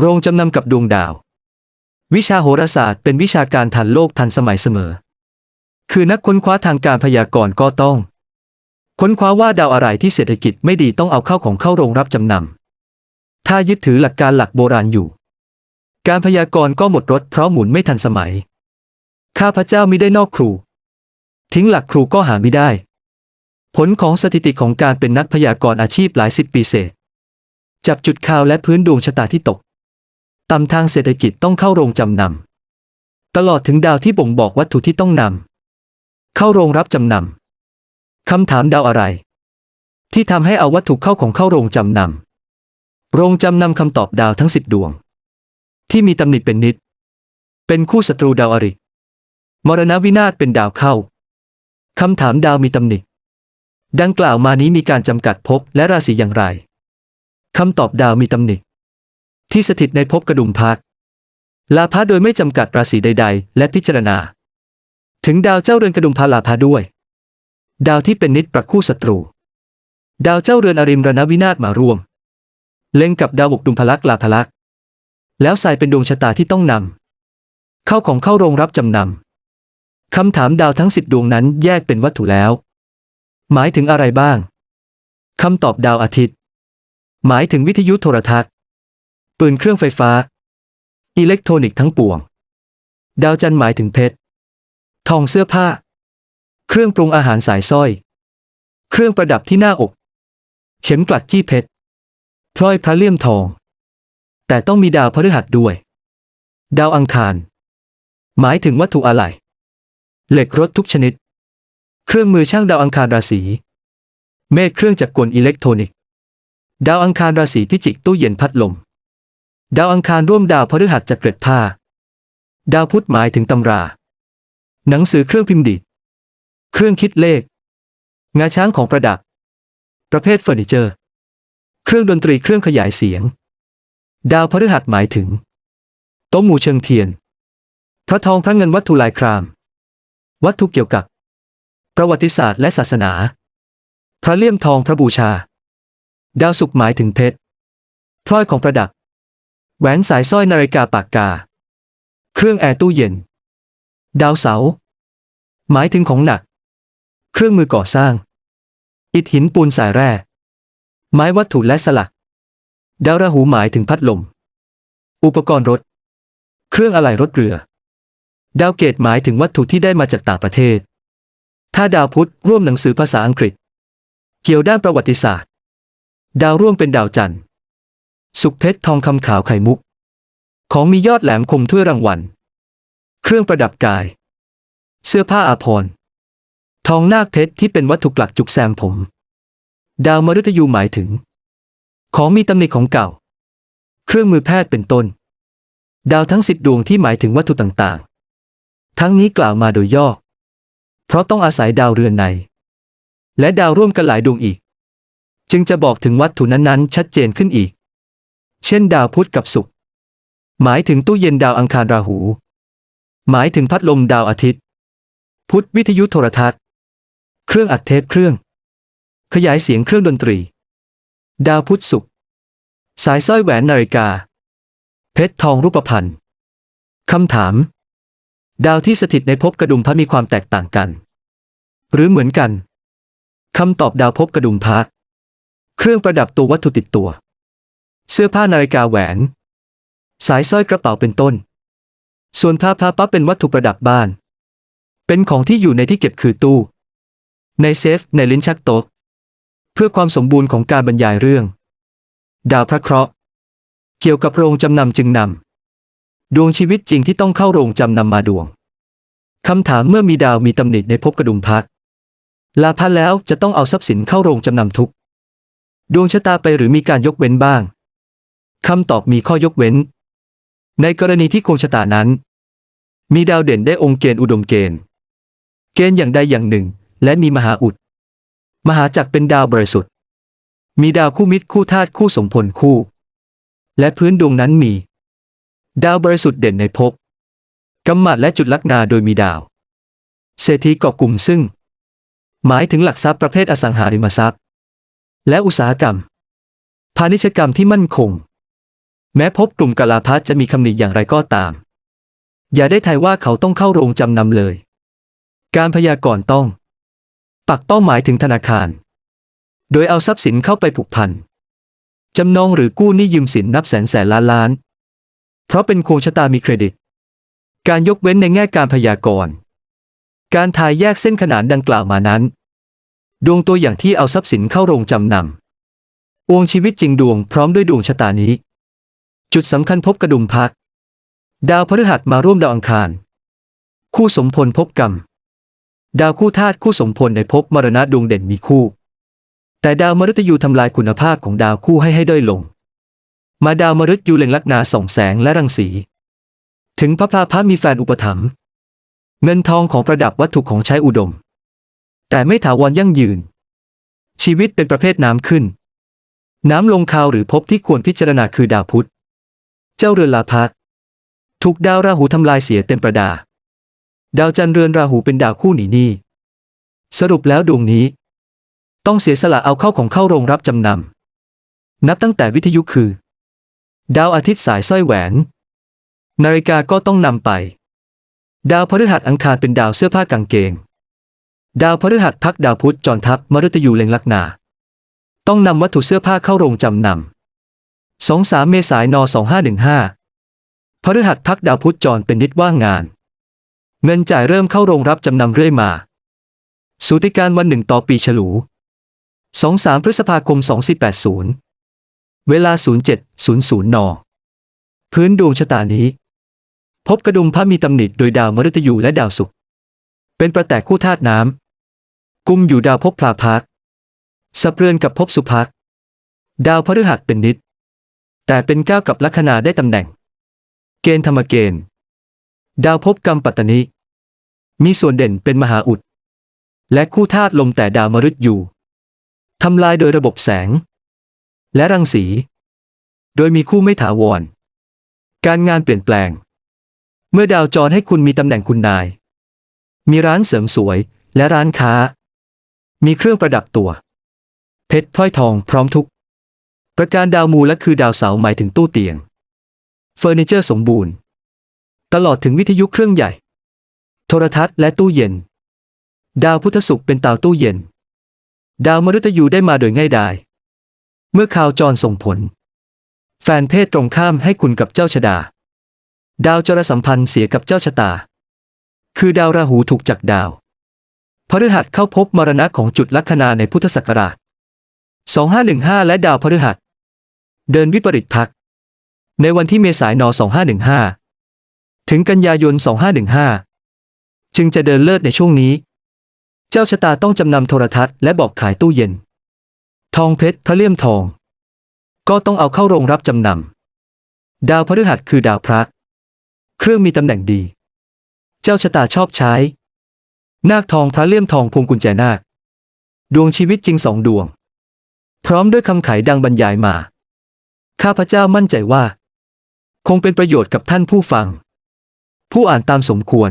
โรงจำนำกับดวงดาว วิชาโหราศาสตร์เป็นวิชาการทันโลกทันสมัยเสมอ คือนักค้นคว้าทางการพยากรณ์ก็ต้อง ค้นคว้าว่าดาวอะไรที่เศรษฐกิจไม่ดีต้องเอาเข้าของเข้าโรงรับจำนำถ้ายึดถือหลักการหลักโบราณอยู่ การพยากรณ์ก็หมดรถเพราะหมุนไม่ทันสมัย ข้าพเจ้ามิได้นอกครู ทิ้งหลักครูก็หาไม่ได้ ผลของสถิติของการเป็นนักพยากรณ์อาชีพหลายสิบปีเศษจับจุดข่าวและพื้นดวงชะตาที่ตก ต่ำทางเศรษฐกิจต้องเข้าโรงจำนำ ตลอดถึงดาวที่บ่งบอกวัตถุที่ต้องนำ เข้าโรงรับจำนำ คำถามดาวอะไร ที่ทำให้เอาวัตถุเข้าของเข้าโรงจำนำ โรงจำนำคำตอบดาวทั้งสิบดวง ที่มีตำหนิเป็นนิด เป็นคู่ศัตรูดาวอริมรณวินาศเป็นดาวเข้า คำถามดาวมีตำหนิ ดังกล่าวมานี้มีการจำกัดภพและราศีอย่างไร คำตอบดาวมีตำหนิ ที่สถิตในภพกระดุมพักลาภะโดยไม่จำกัดราศีใด ๆ และพิจารณา ถึงดาวเจ้าเรือนกระดุมพาลาภะด้วย ดาวที่เป็นนิดประคู่ศัตรู ดาวเจ้าเรือนอริมรณวินาศมาร่วม เล็งกับดาวบกดุมพลักลาภลัก แล้วใส่เป็นดวงชะตาที่ต้องนำเข้าของเข้าโรงรับจำนำคำถามดาวทั้งสิบดวงนั้นแยกเป็นวัตถุแล้ว หมายถึงอะไรบ้างคำตอบดาวอาทิตย์ หมายถึงวิทยุโทรทัศน์ ปืนเครื่องไฟฟ้า อิเล็กทรอนิกส์ทั้งปวง ดาวจันทร์หมายถึงเพชร ทองเสื้อผ้า เครื่องปรุงอาหารสายสร้อย เครื่องประดับที่หน้าอก เข็มกลัดจี้เพชร พลอยพระเลี่ยมทอง แต่ต้องมีดาวพฤหัสด้วย ดาวอังคาร หมายถึงวัตถุอะไร เหล็กรถทุกชนิด เครื่องมือช่างดาวอังคารราศีเมฆเครื่องจักรกลอิเล็กทรอนิกส์ ดาวอังคารราศีพิจิกตู้เย็นพัดลม ดาวอังคารร่วมดาวพฤหัสจักรเกร็ดผ้า ดาวพุธหมายถึงตำรา หนังสือเครื่องพิมพ์ดีดเครื่องคิดเลข งาช้างของประดับ ประเภทเฟอร์นิเจอร์ เครื่องดนตรีเครื่องขยายเสียง ดาวพฤหัสหมายถึง โต๊ะหมู่เชิงเทียน พระทองพระเงินวัตถุลายคราม วัตถุเกี่ยวกับ ประวัติศาสตร์และศาสนา พระเลี่ยมทองพระบูชา ดาวศุกร์หมายถึงเพชรพลอยของประดับ แหวนสายสร้อยนาฬิกาปากกา เครื่องแอร์ตู้เย็น ดาวเสา หมายถึงของหนัก เครื่องมือก่อสร้าง อิฐหินปูนสายแร่ ไม้วัตถุและสลัก ดาวราหูหมายถึงพัดลม อุปกรณ์รถ เครื่องอะไหล่รถเรือ ดาวเกตหมายถึงวัตถุที่ได้มาจากต่างประเทศ ถ้าดาวพุธร่วมหนังสือภาษาอังกฤษ เกี่ยวด้านประวัติศาสตร์ ดาวร่วมเป็นดาวจันทร์ สุกเพชรทองคำขาวไข่มุก ของมียอดแหลมคมถ้วยรางวัล เครื่องประดับกาย เสื้อผ้าอาภรณ์ทองนาคเพชรที่เป็นวัตถุกลักจุกแซมผม ดาวมฤตยูหมายถึง ของมีตำหนิของเก่า เครื่องมือแพทย์เป็นต้น ดาวทั้งสิบดวงที่หมายถึงวัตถุต่างๆ ทั้งนี้กล่าวมาโดยย่อ เพราะต้องอาศัยดาวเรือนใน และดาวร่วมกันหลายดวงอีก จึงจะบอกถึงวัตถุนั้นๆ ชัดเจนขึ้นอีก เช่นดาวพุธกับศุกร์หมายถึงตู้เย็นดาวอังคารราหู หมายถึงพัดลมดาวอาทิตย์ พุทธวิทยุโทรทัศน์ เครื่องอัดเทปเครื่อง ขยายเสียงเครื่องดนตรี ดาวพุธศุกร์สายสร้อยแหวนนาฬิกา เพชรทองรูปพรรณคำถาม ดาวที่สถิตในภพกระดุมพระมีความแตกต่างกัน หรือเหมือนกันคำตอบดาวภพกระดุมพระเครื่องประดับตัววัตถุติดตัว เสื้อผ้านาฬิกาแหวน สายสร้อยกระเป๋าเป็นต้น ส่วนพระพระปั๊บเป็นวัตถุประดับบ้าน เป็นของที่อยู่ในที่เก็บคือตู้ ในเซฟในลิ้นชักโต๊ะเพื่อความสมบูรณ์ของการบรรยายเรื่อง ดาวพระเคราะห์ เกี่ยวกับโรงจำนำจึงนำดวงชีวิตจริงที่ต้องเข้าโรงจำนำมาดวงคำถามเมื่อมีดาวมีตำหนิในภพกระดุมพักลาพันแล้วจะต้องเอาทรัพย์สินเข้าโรงจำนำทุก ดวงชะตาไปหรือมีการยกเว้นบ้าง คำตอบมีข้อยกเว้น ในกรณีที่โคงชะตานั้น มีดาวเด่นได้องค์เกณฑ์อุดมเกณฑ์ เกณฑ์อย่างใดอย่างหนึ่ง และมีมหาอุด มหาจักรเป็นดาวบริสุทธิ์ มีดาวคู่มิตรคู่ธาตุคู่สมพลคู่ และพื้นดวงนั้นมี ดาวบริสุทธิ์เด่นในภพกำมัดและจุดลักนาโดยมีดาว เศรษฐีเกาะกลุ่มซึ่ง หมายถึงหลักทรัพย์ประเภทอสังหาริมทรัพย์ และอุตสาหกรรม พาณิชยกรรมที่มั่นคง แม้พบกลุ่มกลาพัทจะมีคำหนิอย่างไรก็ตาม อย่าได้ทายว่าเขาต้องเข้าโรงจำนำเลย การพยากรณ์ต้อง ปักเป้าหมายถึงธนาคาร โดยเอาทรัพย์สินเข้าไปผูกพันจำนองหรือกู้หนี้ยืมสินนับแสนแสนล้านล้าน เพราะเป็นโครงชะตามีเครดิต การยกเว้นในแง่การพยากรณ์ การทายแยกเส้นขนานดังกล่าวมานั้น ดวงตัวอย่างที่เอาทรัพย์สินเข้าโรงจำนำวงชีวิตจริงดวงพร้อมด้วยดวงชะตานี้ จุดสำคัญพบกระดุมพัก ดาวพฤหัสมาร่วมดาวอังคาร คู่สมพลพบกรรม ดาวคู่ธาตุคู่สมพลในภพมรณะดวงเด่นมีคู่ แต่ดาวมฤตยูทำลายคุณภาพของดาวคู่ให้ให้ด้อยลง มาดาวมฤตยูเล็งลักนาส่องแสงและรังสี ถึงพระพลาพระมีแฟนอุปถัมภ์เงินทองของประดับวัตถุของใช้อุดม แต่ไม่ถาวรยั่งยืน ชีวิตเป็นประเภทน้ำขึ้น น้ำลงคาวหรือภพที่ควรพิจารณาคือดาวพุธ เจ้าเรือนลาพักถูกดาวราหูทำลายเสียเต็มประดา ดาวจันทร์เรือนราหูเป็นดาวคู่หนีหนี้สรุปแล้วดวงนี้ ต้องเสียสละเอาเข้าของเข้าโรงรับจำนำนับตั้งแต่วิทยุคือ ดาวอาทิตย์สายสร้อยแหวน นาฬิกาก็ต้องนำไป ดาวพฤหัสอังคารเป็นดาวเสื้อผ้ากางเกง ดาวพฤหัสพักดาวพุธจรทับมฤตยูเล็งลักนา ต้องนำวัตถุเสื้อผ้าเข้าโรงจำนำ สองสามเมษายนสองห้าหนึ่งห้าพฤหัสพักดาวพุธจรเป็นนิดว่างงาน เงินจ่ายเริ่มเข้าโรงรับจำนำเรื่อยมา สูติการวันหนึ่งต่อปีฉลู 23 พฤษภาคม 2480 เวลา 0700 น พื้นดวงชะตานี้ พบกระดุมพระมีตำหนิโดยดาวมฤตยูและดาวศุกร์ เป็นประแตกคู่ธาตุน้ำ กุมอยู่ดาวภพพลาพักสับเรือนกับภพสุภัก ดาวพฤหัสเป็นนิด แต่เป็นก้าวกับลัคนาได้ตำแหน่ง เกณฑ์ธรรมเกณฑ์ ดาวภพกรรมปัตตนิมีส่วนเด่นเป็นมหาอุด และคู่ธาตุลมแต่ดาวมฤตยูทำลายโดยระบบแสง และรังสี โดยมีคู่ไม่ถาวร การงานเปลี่ยนแปลง เมื่อดาวจรให้คุณมีตำแหน่งคุณนาย มีร้านเสริมสวยและร้านค้า มีเครื่องประดับตัว เพชรพลอยทองพร้อมทุก ประการดาวมูและคือดาวเสาหมายถึงตู้เตียง เฟอร์นิเจอร์สมบูรณ์ ตลอดถึงวิทยุเครื่องใหญ่ โทรทัศน์และตู้เย็น ดาวพุทธศุกร์เป็นเตาตู้เย็น ดาวมฤตยูได้มาโดยง่ายดาย เมื่อข่าวจรส่งผล แฟนเพศตรงข้ามให้คุณกับเจ้าชะดา ดาวจรสัมพันธ์เสียกับเจ้าชะตา คือดาวราหูถูกจักดาวพฤหัสเข้าพบมรณะของจุดลัคนาในพุทธศักราช 2515 และดาวพฤหัส เดินวิปริตพัก ในวันที่เมษายน 2515 ถึงกันยายน 2515 จึงจะเดินเลิศในช่วงนี้ เจ้าชะตาต้องจำนำโทรทัศน์และบอกขายตู้เย็น ทองเพชรพระเลี่ยมทอง ก็ต้องเอาเข้าโรงรับจำนำ ดาวพฤหัสคือดาวพระเครื่องมีตำแหน่งดี เจ้าชะตาชอบใช้ นาคทองพระเลี่ยมทองพวงกุญแจนาค ดวงชีวิตจริงสองดวง พร้อมด้วยคำไขดังบรรยายมา ข้าพเจ้ามั่นใจว่า คงเป็นประโยชน์กับท่านผู้ฟัง ผู้อ่านตามสมควร